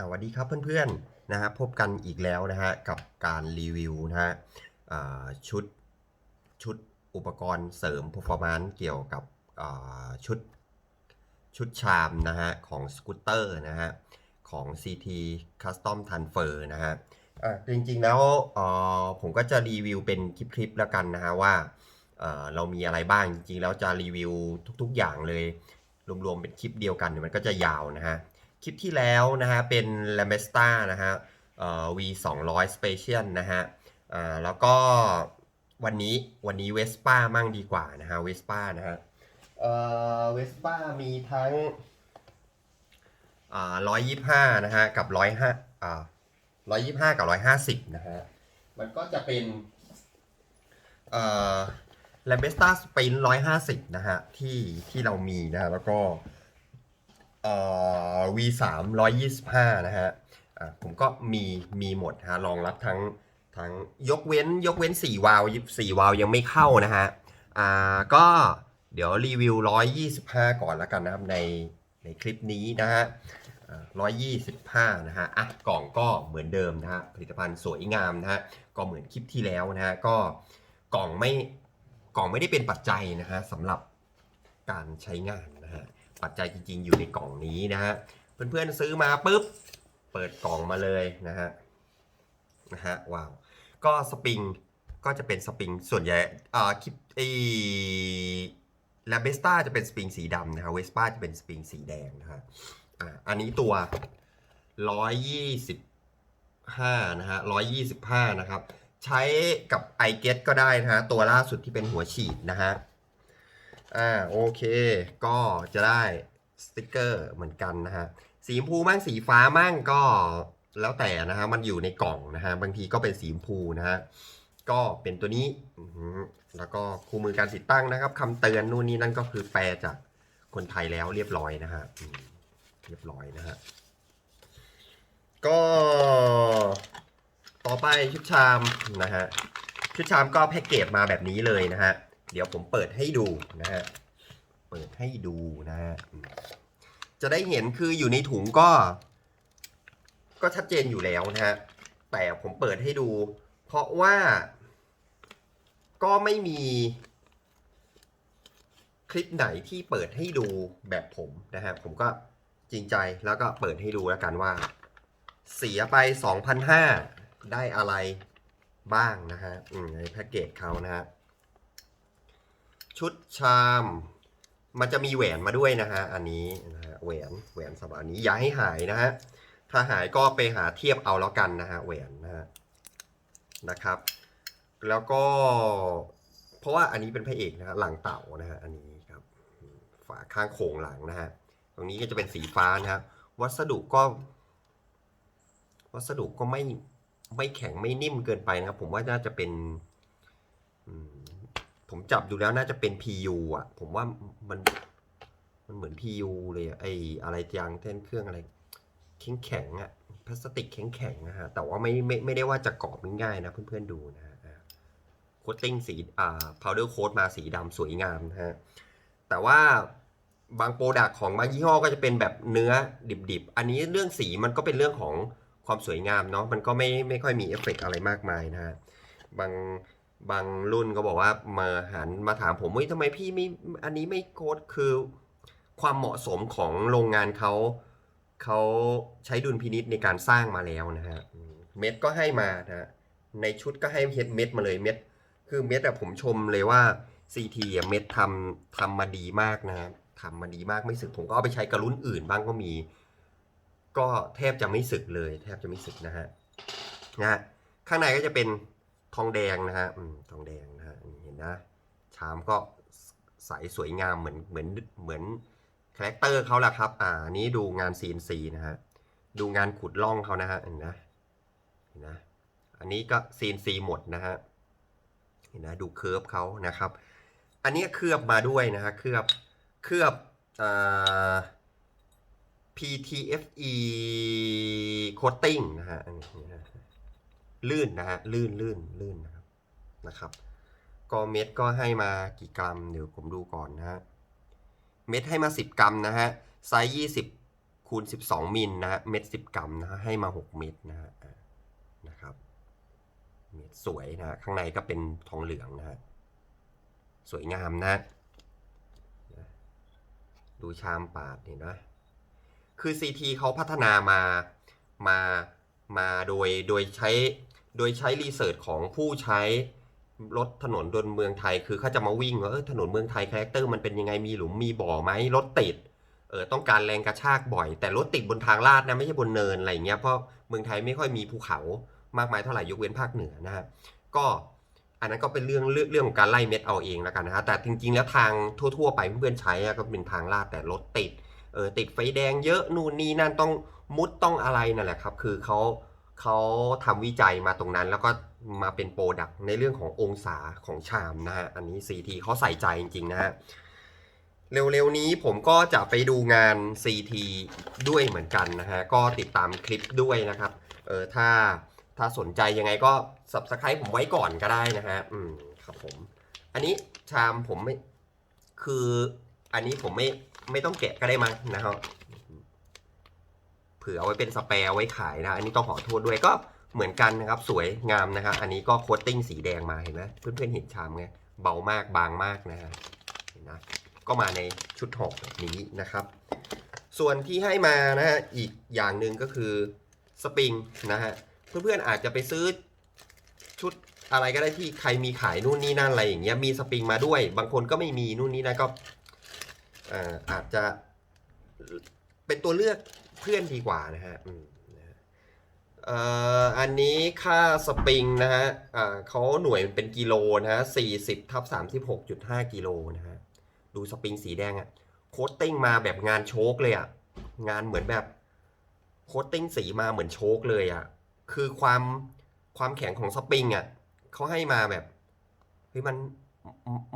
สวัสดีครับเพื่อนๆนะฮะพบกันอีกแล้วนะฮะกับการรีวิวนะฮะชุดชุดอุปกรณ์เสริม performance เกี่ยวกับชุดชุดชามนะฮะของสกูตเตอร์นะฮะของ CT Custom Transfer นะฮะจริงๆแล้วผมก็จะรีวิวเป็นคลิปๆแล้วกันนะฮะว่าเเรามีอะไรบ้างจริงๆแล้วจะรีวิวทุกๆอย่างเลยรวมๆเป็นคลิปเดียวกันมันก็จะยาวนะฮะ ลิปที่แล้วนะฮะเป็น l a m b e s t a นะฮะเอ่อ V 2 0 0 Special นะฮะอ่าแล้วก็วันนี้วันนี้ Vespa มั่งดีกว่านะฮะ Vespa นะฮะเอ่อ Vespa มีทั้งอ่า125นะฮะกับ105อ่า125กับ150นะฮะมันก็จะเป็นเอ่อ l a m b e s t a Sprint 150นะฮะที่ที่เรามีนะฮะแล้วก็ เอ่อ V 3 125 นะฮะผมก็มีมีหมดฮะรองรับทั้งทั้งยกเว้นยกเว้น 4 วาล์ว4วาล์วยังไม่เข้านะฮะอ่าก็เดี๋ยวรีวิว 125 ก่อนแล้วกันนะครับในในคลิปนี้นะฮะอ่า125 นะฮะอะกล่องก็เหมือนเดิมนะฮะผลิตภัณฑ์สวยงามนะฮะก็เหมือนคลิปที่แล้วนะฮะก็กล่องไม่กล่องไม่ได้เป็นปัจจัยนะฮะสำหรับการใช้งาน ปัจจัยจริง ๆ อยู่ในกล่องนี้นะฮะเพื่อนๆซื้อมาปุ๊บเปิดกล่องมาเลยนะฮะนะฮะว้าวก็สปริงก็จะเป็นสปริงส่วนใหญ่อ่าคลิปไอ้ลเบสต้าจะเป็นสปริงสีดำนะฮะเวสป้าจะเป็นสปริงสีแดงนะฮะอ่าอันนี้ตัว125นะฮะ125นะครับ ใช้กับ i g e t ก็ได้นะฮะตัวล่าสุดที่เป็นหัวฉีดนะฮะ อ่าโอเค ก็จะได้สติกเกอร์เหมือนกันนะฮะสีชมพูมั่งสีฟ้ามั่งก็แล้วแต่นะฮะมันอยู่ในกล่องนะฮะบางทีก็เป็นสีชมพูนะฮะก็เป็นตัวนี้แล้วก็คู่มือการติดตั้งนะครับคำเตือนนู่นนี่นั่นก็คือแปลจากคนไทยแล้วเรียบร้อยนะฮะเรียบร้อยนะฮะก็ต่อไปชุดชามนะฮะชุดชามก็แพ็กเกจมาแบบนี้เลยนะฮะ เดี๋ยวผมเปิดให้ดูนะฮะ เปิดให้ดูนะฮะ จะได้เห็นคืออยู่ในถุงก็ ก็ชัดเจนอยู่แล้วนะฮะ แต่ผมเปิดให้ดู เพราะว่า ก็ไม่มีคลิปไหนที่เปิดให้ดูแบบผมนะฮะ ผมก็จริงใจแล้วก็เปิดให้ดูแล้วกันว่า เสียไป 2,500 ได้อะไรบ้างนะฮะอืมในแพ็กเกจเขานะฮะ ชุดชาม มันจะมีแหวนมาด้วยนะฮะ อันนี้นะฮะแหวนแหวนสำหรับอันนี้อย่าให้หายนะฮะ ถ้าหายก็ไปหาเทียบเอาแล้วกันนะฮะแหวนนะฮะนะครับ แล้วก็ เพราะว่าอันนี้เป็นพระเอกนะฮะหลังเต่านะฮะอันนี้ครับ ฝาข้างโครงหลังนะฮะตรงนี้ก็จะเป็นสีฟ้านะฮะวัสดุก็ วัสดุก็ไม่ไม่แข็งไม่นิ่มเกินไปนะครับ ผมว่าน่าจะเป็น ผมจับดูแล้วน่าจะเป็น PU อะ ผมว่ามันมันเหมือน PU เลยอะไออะไรยางแท่นเครื่องอะไร แข็งแข็งๆอะพลาสติกแข็งแข็งนะฮะ แต่ว่าไม่ไม่ไม่ได้ว่าจะกรอบง่ายๆนะเพื่อนๆดูนะฮะโคตติ้งสีอ่าพาวเดอร์โค้ดมาสีดำสวยงามนะฮะ แต่ว่าบางโปรดักของบางยี่ห้อก็จะเป็นแบบเนื้อดิบๆ อันนี้เรื่องสีมันก็เป็นเรื่องของความสวยงามเนาะ มันก็ไม่ไม่ค่อยมีเอฟเฟกต์อะไรมากมายนะฮะ บาง บางรุ่นก็บอกว่ามาหันมาถามผมว่าทำไมพี่ไม่อันนี้ไม่โค้ดคือความเหมาะสมของโรงงานเขาเขาใช้ดุลพินิษในการสร้างมาแล้วนะฮะเม็ดก็ให้มานะในชุดก็ให้เฮ็ดเม็ดมาเลยเม็ด คือเม็ดอะผมชมเลยว่า CT อะเม็ดทำทำมาดีมากนะทำมาดีมากไม่สึกผมก็เอาไปใช้กับรุ่นอื่นบ้างก็มี ก็แทบจะไม่สึกเลย แทบจะไม่สึกนะฮะนะฮะข้างในก็จะเป็น ทองแดงนะฮะทองแดงนะฮะเห็นนะ ชามก็ใสสวยงามเหมือนเหมือนเหมือนคาแรคเตอร์เขาแหละครับ อ่านี้ดูงาน CNC นะฮะ ดูงานขุดล่องเขานะฮะเห็นนะเห็นนะ อันนี้ก็ CNC หมดนะฮะ เห็นนะ ดูเคิร์ฟเขานะครับ อันนี้เคลือบมาด้วยนะฮะ เคลือบ เคลือบอ่า PTFE coating นะฮะอันนี้นะ ลื่นนะฮะลื่นลื่นลื่นนะครับนะครับ ก็เม็ดก็ให้มากี่กรัม เดี๋ยวผมดูก่อนนะฮะเม็ดให้มา 10 กรัมนะฮะไซส์20คูณ12มิลนะฮะเม็ด10 กรัมนะฮะให้มา 6 เม็ดนะฮะนะครับเม็ดสวยนะฮะข้างในก็เป็นทองเหลืองนะฮะสวยงามนะ ดูชามปาดเห็นไหมคือ CT เขาพัฒนามามามาโดยโดยใช้ โดยใช้รีเสิร์ชของผู้ใช้รถถนนดนเมืองไทย คือเขาจะมาวิ่งว่าเออถนนเมืองไทยคาแรคเตอร์มันเป็นยังไงมีหลุมมีบ่อไหมรถติดเออต้องการแรงกระชากบ่อย แต่รถติดบนทางลาดนะไม่ใช่บนเนินอะไรเงี้ยเพราะเมืองไทยไม่ค่อยมีภูเขามากมายเท่าไหร่ยกเว้นภาคเหนือนะฮะก็อันนั้นก็เป็นเรื่องเรื่องของการไล่เม็ดเอาเองแล้วกันนะฮะแต่จริงๆแล้วทางทั่ว ๆ ไปเพื่อนๆใช้ก็เป็นทางลาดแต่รถติดเออติดไฟแดงเยอะนู่นนี่นั่นต้องมุดต้องอะไรนั่นแหละครับ คือเขา เขาทำวิจัยมาตรงนั้นแล้วก็มาเป็นโปรดักในเรื่องขององศาของชามนะฮะ อันนี้ CT เขาใส่ใจจริง ๆ นะฮะ เร็ว ๆ นี้ผมก็จะไปดูงาน CT ด้วยเหมือนกันนะฮะ ก็ติดตามคลิปด้วยนะครับ เออถ้าถ้าสนใจยังไงก็ subscribe ผมไว้ก่อนก็ได้นะฮะ อืมครับผม อันนี้ชามผมไม่ คืออันนี้ผมไม่ไม่ต้องแกะก็ได้มั้งนะครับ ผื่อเอาไว้เป็นสเปร์ไว้ขายนะ อันนี้ต้องขอโทษด้วยก็เหมือนกันนะครับ สวยงามนะครับอันนี้ก็โคตติ้งสีแดงมาเห็นไหมเพื่อนๆเห็นชามไงเบามากบางมากนะฮะเห็นนะก็มาในชุดหอกแบบนี้นะครับ ส่วนที่ให้มานะฮะอีกอย่างหนึ่งก็คือสปริงนะฮะเพื่อนๆอาจจะไปซื้อชุดอะไรก็ได้ที่ใครมีขายนู่นนี่นั่นอะไรอย่างเงี้ยมีสปริงมาด้วย บางคนก็ไม่มีนู่นนี่นั่นก็อาจจะเป็นตัวเลือก เพื่อนดีกว่านะฮะอันนี้ค่าสปริงนะฮะเขาหน่วยเป็นกิโลนะฮะ40ทับ36.5กิโลนะฮะ ดูสปริงสีแดงอะโคตติ้งมาแบบงานโชคเลยอะ่ะงานเหมือนแบบโคตติ้งสีมาเหมือนโชคเลยอะ่ะคือความความแข็งของสปริงอะ่ะเขาให้มาแบบเฮ้ยมัน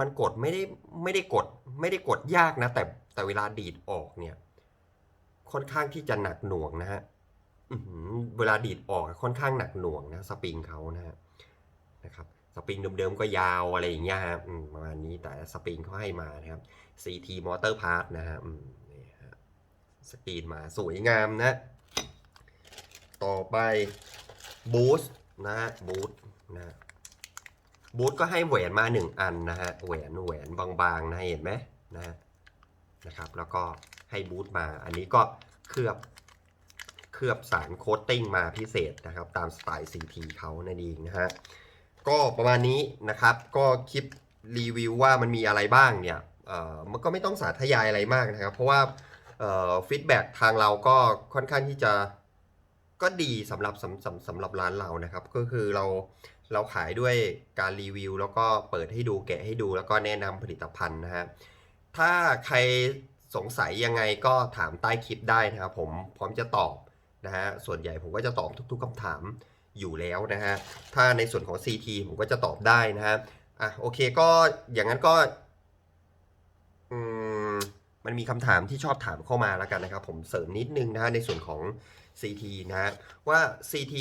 มันกดไม่ได้ไม่ได้กดไม่ได้กดยากนะ แต่แต่เวลาดีดออกเนี่ย ค่อนข้างที่จะหนักหน่วงนะฮะเวลาดีดออกค่อนข้างหนักหน่วงนะสปริงเขานะฮะนะครับสปริงเดิมๆก็ยาวอะไรอย่างเงี้ยฮะประมาณนี้แต่สปริงเขาให้มานะครับ CT Motor Part นะฮะนี่ฮะสกรีนมาสวยงามนะ ต่อไปบูสนะฮะบูสนะบูสก็ให้แหวนมาหนึ่งอันนะฮะแหวนแหวนบางๆนะเห็นไหมนะฮะ นะครับ แล้วก็ให้บูสมา อันนี้ก็เคลือบเคลือบสารโคตติ้งมาพิเศษนะครับ ตามสไตล์ CT เขานั่นเองนะฮะ ก็ประมาณนี้นะครับ ก็คลิปรีวิวว่ามันมีอะไรบ้างเนี่ยเอ่อมันก็ไม่ต้องสาธยายอะไรมากนะครับ เพราะว่าฟีดแบ็ทางเราก็ค่อนข้างที่จะก็ดีสำหรับสำสำสำหรับร้านเรานะครับ ก็คือเราเราขายด้วยการรีวิว แล้วก็เปิดให้ดูแกะให้ดูแล้วก็แนะนำผลิตภัณฑ์นะฮะ ถ้าใครสงสัยยังไงก็ถามใต้คลิปได้นะครับผมพร้อมจะตอบนะฮะส่วนใหญ่ผมก็จะตอบทุก ๆคำถามอยู่แล้วนะฮะถ้าในส่วนของ CT ผมก็จะตอบได้นะฮะอะโอเคก็อย่างนั้นก็อืมมันมีคำถามที่ชอบถามเข้ามาแล้วกันนะครับ ผมเสริมนิดนึงนะฮะในส่วนของ CT นะฮะว่า CT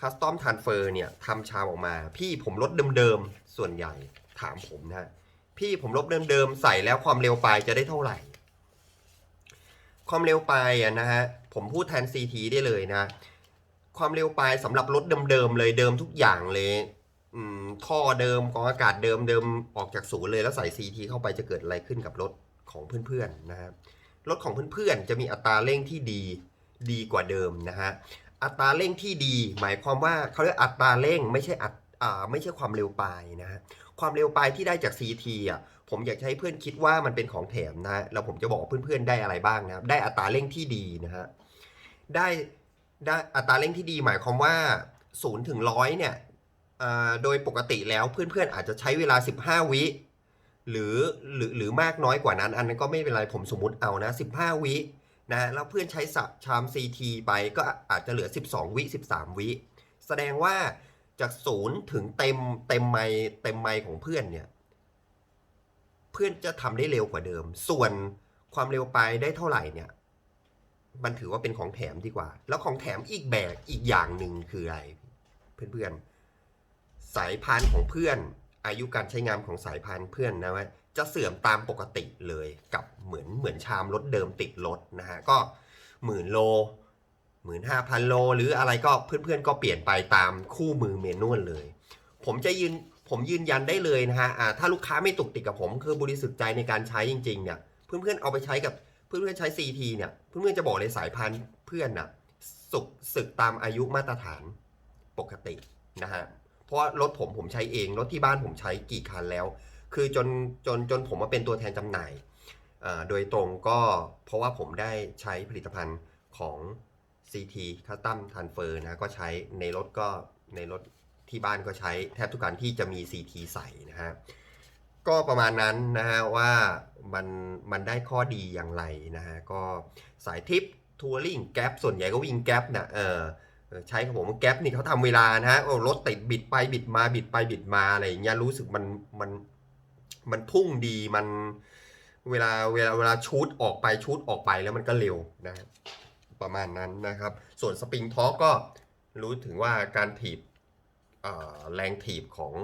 Custom Transfer เนี่ยทำชามออกมา พี่ผมลดเดิมๆ ส่วนใหญ่ถามผมนะฮะ พี่ผมลดเดิมๆใส่แล้วความเร็วปลายจะได้เท่าไหร่ ความเร็วปลายอะนะฮะผมพูดแทน CT ได้เลยนะ ความเร็วปลายสำหรับรถเดิมๆเลยเดิมทุกอย่างเลยท่อเดิมกองอากาศเดิมเดิมออกจากศูนย์เลยแล้วใส่ CT เข้าไปจะเกิดอะไรขึ้นกับรถของเพื่อนๆนะครับรถของเพื่อนๆจะมีอัตราเร่งที่ดีดีกว่าเดิมนะฮะอัตราเร่งที่ดี หมายความว่าเขาเรียกอัตราเร่งไม่ใช่อัตอ่าไม่ใช่ความเร็วปลายนะฮะ ความเร็วปลายที่ได้จาก CT อะผมอยากให้เพื่อนคิดว่ามันเป็นของแถมนะฮะแล้วผมจะบอกเพื่อนๆได้อะไรบ้างนะครับ ได้อัตราเร่งที่ดีนะฮะได้ได้อัตราเร่งที่ดีหมายความว่า0ถึง100เนี่ยอ่าโดยปกติแล้วเพื่อนๆอาจจะใช้เวลา 15 วิหรือหรือหรือมากน้อยกว่านั้น อันนั้นก็ไม่เป็นไรผมสมมุติเอานะ 15 วินะแล้วเพื่อนใช้สับชาม CT ไปก็อาจจะเหลือ 12 วิ 13 วิ แสดงว่า จากศูนย์ถึงเต็มเต็มไมล์เต็มไมล์ของเพื่อนเนี่ย เพื่อนจะทำได้เร็วกว่าเดิม ส่วนความเร็วไปได้เท่าไหร่เนี่ย มันถือว่าเป็นของแถมดีกว่า แล้วของแถมอีกแบบอีกอย่างหนึ่งคืออะไร เพื่อนๆ สายพานของเพื่อน อายุการใช้งานของสายพานเพื่อนนะว่าจะเสื่อมตามปกติเลยกับเหมือนเหมือนชามรถเดิมติดรถนะฮะก็หมื่นโล หมื่นห้าพันโล หรืออะไรก็เพื่อนๆก็เปลี่ยนไปตามคู่มือเมนวลเลย ผมจะยืนผมยืนยันได้เลยนะฮะถ้าลูกค้าไม่ตุกติดกับผมคือบริสุทธิ์ใจในการใช้จริงๆเนี่ยเพื่อนๆเอาไปใช้กับเพื่อนๆใช้ CT เนี่ยเพื่อนๆจะบอกเลยสายพันธุ์เพื่อนน่ะสุกสึกตามอายุมาตรฐานปกตินะฮะเพราะรถผมผมใช้เองรถที่บ้านผมใช้กี่คันแล้ว คือจนจนจนผมมาเป็นตัวแทนจำหน่ายโดยตรงก็เพราะว่าผมได้ใช้ผลิตภัณฑ์ของ CT Custom Transfer นะก็ใช้ในรถก็ในรถที่บ้านก็ใช้แทบทุกการที่จะมี CT ใส่นะฮะก็ประมาณนั้นนะฮะว่ามันมันได้ข้อดีอย่างไรนะฮะก็สายทิปทัวริงแก๊ปส่วนใหญ่ก็วิ่งแก๊ปนะเออเออใช้ของผมแก๊ปนี่เขาทำเวลานะฮะรถติดบิดไปบิดมาบิดไปบิดมาอะไรอย่างเงี้ยรู้สึกมันมันมันพุ่งดีมันเวลาเวลาเวลาชูดออกไปชูดออกไปแล้วมันก็เร็วนะ ประมาณนั้นนะครับ ส่วนสปริงท็อกก็รู้ถึงว่าการถีบแรงถีบของ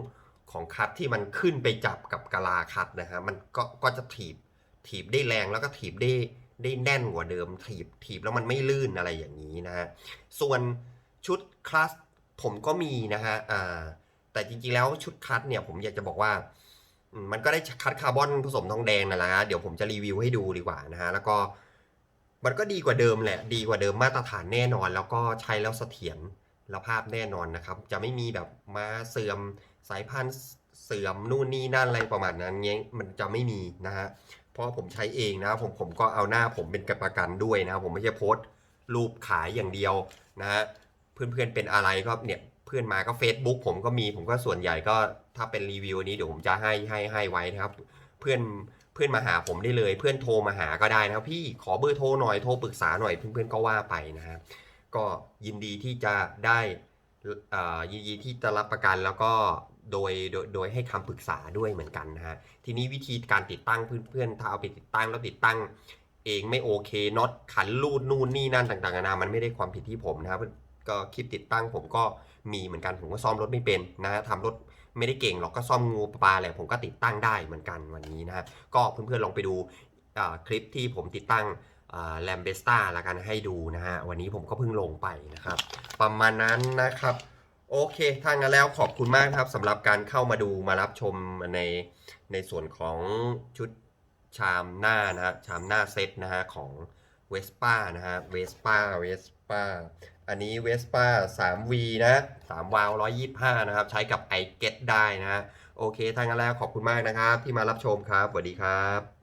ของคัดที่มันขึ้นไปจับกับกะลาคัดนะฮะมันก็ก็จะถีบถีบได้แรงแล้วก็ถีบได้ได้แน่นกว่าเดิม ถีบถีบแล้วมันไม่ลื่นอะไรอย่างนี้นะฮะส่วนชุดคลัสผมก็มีนะฮะอ่าแต่จริงๆแล้วชุดคัดเนี่ยผมอยากจะบอกว่ามมันก็ได้คัดคาร์บอนผสมทองแดงนั่นแหละฮะเดี๋ยวผมจะรีวิวให้ดูดีกว่านะฮะแล้วก็ มันก็ดีกว่าเดิมแหละ ดีกว่าเดิมมาตรฐานแน่นอน แล้วก็ใช้แล้วเสถียรแล้วภาพแน่นอนนะครับ จะไม่มีแบบมาเสื่อมสายพันธุ์เสื่อมนู่นนี่นั่นอะไรประมาณนั้นเงี้ยมันจะไม่มีนะฮะเพราะผมใช้เองนะผมผมก็เอาหน้าผมเป็นประกันด้วยนะผมไม่ใช่โพสต์รูปขายอย่างเดียวนะฮะเพื่อนๆเป็นอะไรก็เนี่ยเพื่อนมาก็ Facebook ผมก็มีผมก็ส่วนใหญ่ก็ถ้าเป็นรีวิวนี้เดี๋ยวผมจะให้ให้ให้ไว้นะครับ เพื่อน เพื่อนมาหาผมได้เลย เพื่อนโทรมาหาก็ได้นะครับพี่ขอเบอร์โทรหน่อยโทรปรึกษาหน่อยเพื่อนๆก็ว่าไปนะครับก็ยินดีที่จะได้ยินดีที่จะรับประกันแล้วก็โดยโดยโดยให้คำปรึกษาด้วยเหมือนกันนะฮะทีนี้วิธีการติดตั้งเพื่อนๆถ้าเอาไปติดตั้งแล้วติดตั้งเองไม่โอเคน็อตขันรูดนู่นนี่นั่นต่างๆนานามันไม่ได้ความผิดที่ผมนะครับก็คลิปติดตั้งผมก็มีเหมือนกันผมก็ซ่อมรถไม่เป็นนะทำรถ ไม่ได้เก่งหรอกก็ซ่อมงูปลาอะไรผมก็ติดตั้งได้เหมือนกันวันนี้นะฮะก็เพื่อนๆลองไปดูคลิปที่ผมติดตั้งแลมเบสตาละกันให้ดูนะฮะวันนี้ผมก็เพิ่งลงไปนะครับ ประมาณนั้นนะครับโอเคถ้างั้นแล้วขอบคุณมากครับสำหรับการเข้ามาดูมารับชมในในส่วนของชุดชามหน้านะฮะชามหน้าเซตนะฮะของเวสป้านะฮะเวสป้าเวส ป้าอันนี้เวสป้า 3V นะ3วาล์ว125 นะครับ ใช้กับ i g e t ได้นะ โอเคทางั้นแล้วขอบคุณมากนะครับ ที่มารับชมครับสวัสดีครับ